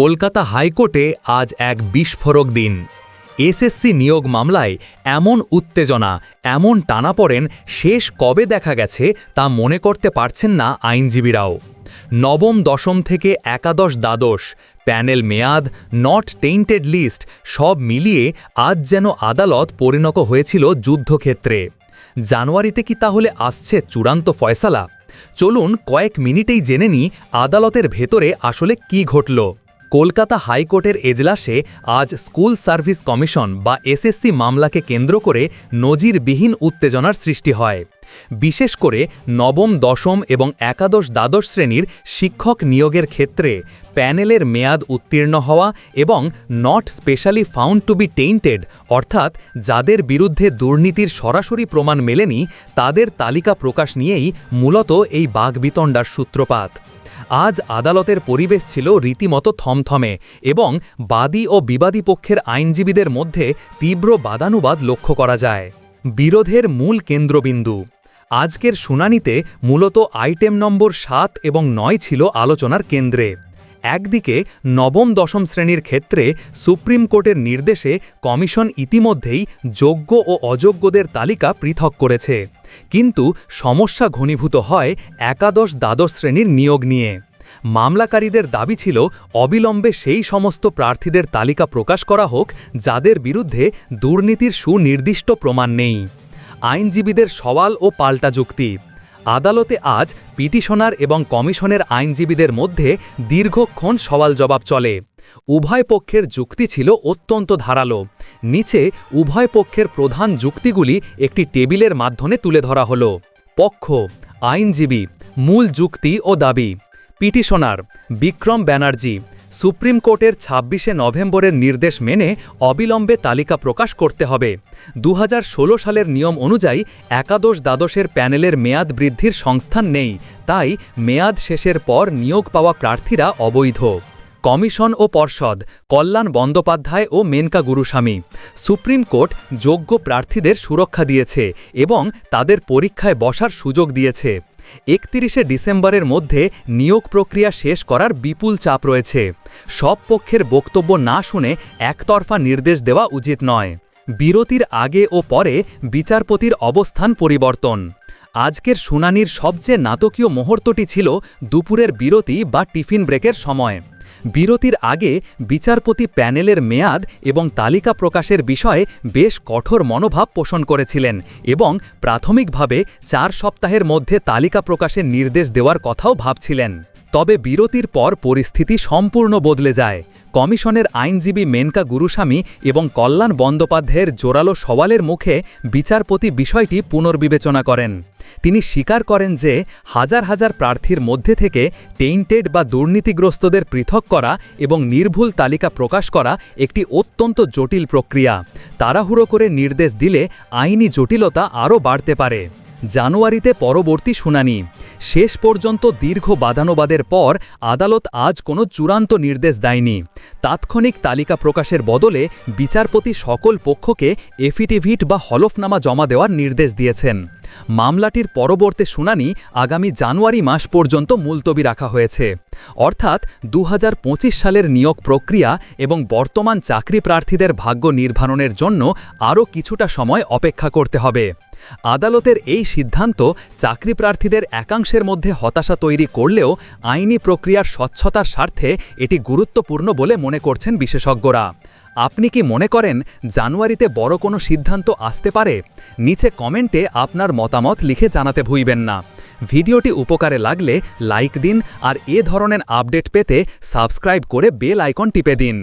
কলকাতা হাইকোর্টে আজ এক বিস্ফোরক দিন। এসএসসি নিয়োগ মামলায় এমন উত্তেজনা, এমন টানাপড়েন শেষ কবে দেখা গেছে তা মনে করতে পারছেন না আইনজীবীরাও। নবম দশম থেকে একাদশ দ্বাদশ, প্যানেল মেয়াদ, নট টেইন্টেড লিস্ট, সব মিলিয়ে আজ যেন আদালত পরিণত হয়েছিল যুদ্ধক্ষেত্রে। জানুয়ারিতে কি তাহলে আসছে চূড়ান্ত ফয়সালা? চলুন কয়েক মিনিটেই জেনে নিই আদালতের ভেতরে আসলে কি ঘটল। কলকাতা হাইকোর্টের এজলাসে আজ স্কুল সার্ভিস কমিশন বা এসএসসি মামলাকে কেন্দ্র করে নজিরবিহীন উত্তেজনার সৃষ্টি হয়। বিশেষ করে নবম, দশম এবং একাদশ, দ্বাদশ শ্রেণির শিক্ষক নিয়োগের ক্ষেত্রে প্যানেলের মেয়াদ উত্তীর্ণ হওয়া এবং not specially found to be tainted, অর্থাৎ যাদের বিরুদ্ধে দুর্নীতির সরাসরি প্রমাণ মেলেনি, তাদের তালিকা প্রকাশ নিয়েই মূলত এই বাঘবিতণ্ডার সূত্রপাত। আজ আদালতের পরিবেশ ছিল রীতিমতো থমথমে এবং বাদী ও বিবাদী পক্ষের আইনজীবীদের মধ্যে তীব্র বাদানুবাদ লক্ষ্য করা যায়। বিরোধের মূল কেন্দ্রবিন্দু আজকের শুনানিতে মূলত আইটেম নম্বর সাত এবং নয় ছিল আলোচনার কেন্দ্রে। একদিকে নবম দশম শ্রেণির ক্ষেত্রে সুপ্রিম কোর্টের নির্দেশে কমিশন ইতিমধ্যেই যোগ্য ও অযোগ্যদের তালিকা পৃথক করেছে। কিন্তু সমস্যা ঘনীভূত হয় একাদশ দ্বাদশ শ্রেণির নিয়োগ নিয়ে। মামলাকারীদের দাবি ছিল অবিলম্বে সেই সমস্ত প্রার্থীদের তালিকা প্রকাশ করা হোক, যাদের বিরুদ্ধে দুর্নীতির সুনির্দিষ্ট প্রমাণ নেই। আইনজীবীদের সওয়াল ও পাল্টা যুক্তি। আদালতে আজ পিটিশনার এবং কমিশনের আইনজীবীদের মধ্যে দীর্ঘক্ষণ সওয়াল জবাব চলে। উভয় পক্ষের যুক্তি ছিল অত্যন্ত ধারালো। নিচে উভয় পক্ষের প্রধান যুক্তিগুলি একটি টেবিলের মাধ্যমে তুলে ধরা হল। পক্ষ, আইনজীবী, মূল যুক্তি ও দাবি। পিটিশনার, বিক্রম ব্যানার্জি সুপ্রিম কোর্টের ছাব্বিশে নভেম্বরের নির্দেশ মেনে অবিলম্বে তালিকা প্রকাশ করতে হবে। দু হাজার ষোলো সালের নিয়ম অনুযায়ী একাদশ দ্বাদশের প্যানেলের মেয়াদ বৃদ্ধির সংস্থান নেই, তাই মেয়াদ শেষের পর নিয়োগ পাওয়া প্রার্থীরা অবৈধ। কমিশন ও পর্ষদ, কল্যাণ বন্দ্যোপাধ্যায় ও মেনকা গুরুস্বামী। সুপ্রিম কোর্ট যোগ্য প্রার্থীদের সুরক্ষা দিয়েছে এবং তাদের পরীক্ষায় বসার সুযোগ দিয়েছে। একতিরিশে ডিসেম্বরের মধ্যে নিয়োগ প্রক্রিয়া শেষ করার বিপুল চাপ রয়েছে। সব পক্ষের বক্তব্য না শুনে একতরফা নির্দেশ দেওয়া উচিত নয়। বিরতির আগে ও পরে বিচারপতির অবস্থান পরিবর্তন। আজকের শুনানির সবচেয়ে নাটকীয় মুহূর্তটি ছিল দুপুরের বিরতি বা টিফিন ব্রেকের সময়। বিরতির আগে বিচারপতি প্যানেলের মেয়াদ এবং তালিকা প্রকাশের বিষয়ে বেশ কঠোর মনোভাব পোষণ করেছিলেন এবং প্রাথমিকভাবে চার সপ্তাহের মধ্যে তালিকা প্রকাশের নির্দেশ দেওয়ার কথাও ভাবছিলেন। তবে বিরতির পর পরিস্থিতি সম্পূর্ণ বদলে যায়। কমিশনের আইনজীবী মেনকা গুরুস্বামী এবং কল্যাণ বন্দ্যোপাধ্যায়ের জোরালো সওয়ালের মুখে বিচারপতি বিষয়টি পুনর্বিবেচনা করেন। তিনি স্বীকার করেন যে হাজার হাজার প্রার্থীর মধ্যে থেকে টেইন্টেড বা দুর্নীতিগ্রস্তদের পৃথক করা এবং নির্ভুল তালিকা প্রকাশ করা একটি অত্যন্ত জটিল প্রক্রিয়া। তাড়াহুড়ো করে নির্দেশ দিলে আইনি জটিলতা আরও বাড়তে পারে। জানুয়ারিতে পরবর্তী শুনানি। শেষ পর্যন্ত দীর্ঘ বাদানুবাদের পর আদালত আজ কোনো চূড়ান্ত নির্দেশ দেয়নি। তাৎক্ষণিক তালিকা প্রকাশের বদলে বিচারপতি সকল পক্ষকে এফিডেভিট বা হলফনামা জমা দেওয়ার নির্দেশ দিয়েছেন। মামলাটির পরবর্তী শুনানি আগামী জানুয়ারি মাস পর্যন্ত মুলতবি রাখা হয়েছে। অর্থাৎ দু হাজার পঁচিশ সালের নিয়োগ প্রক্রিয়া এবং বর্তমান চাকরি প্রার্থীদের ভাগ্য নির্ধারণের জন্য আরও কিছুটা সময় অপেক্ষা করতে হবে। আদালতের এই সিদ্ধান্ত চাকরি প্রার্থীদের একাংশের মধ্যে হতাশা তৈরি করলেও আইনি প্রক্রিয়ার স্বচ্ছতার স্বার্থে এটি গুরুত্বপূর্ণ বলে মনে করছেন বিশেষজ্ঞরা। আপনি কি মনে করেন জানুয়ারিতে বড় কোনো সিদ্ধান্ত আসতে পারে? নিচে কমেন্টে আপনার মতামত লিখে জানাতে ভুইবেন না। ভিডিওটি উপকারে লাগলে লাইক দিন আর এ ধরনের আপডেট পেতে সাবস্ক্রাইব করে বেল আইকন টিপে দিন।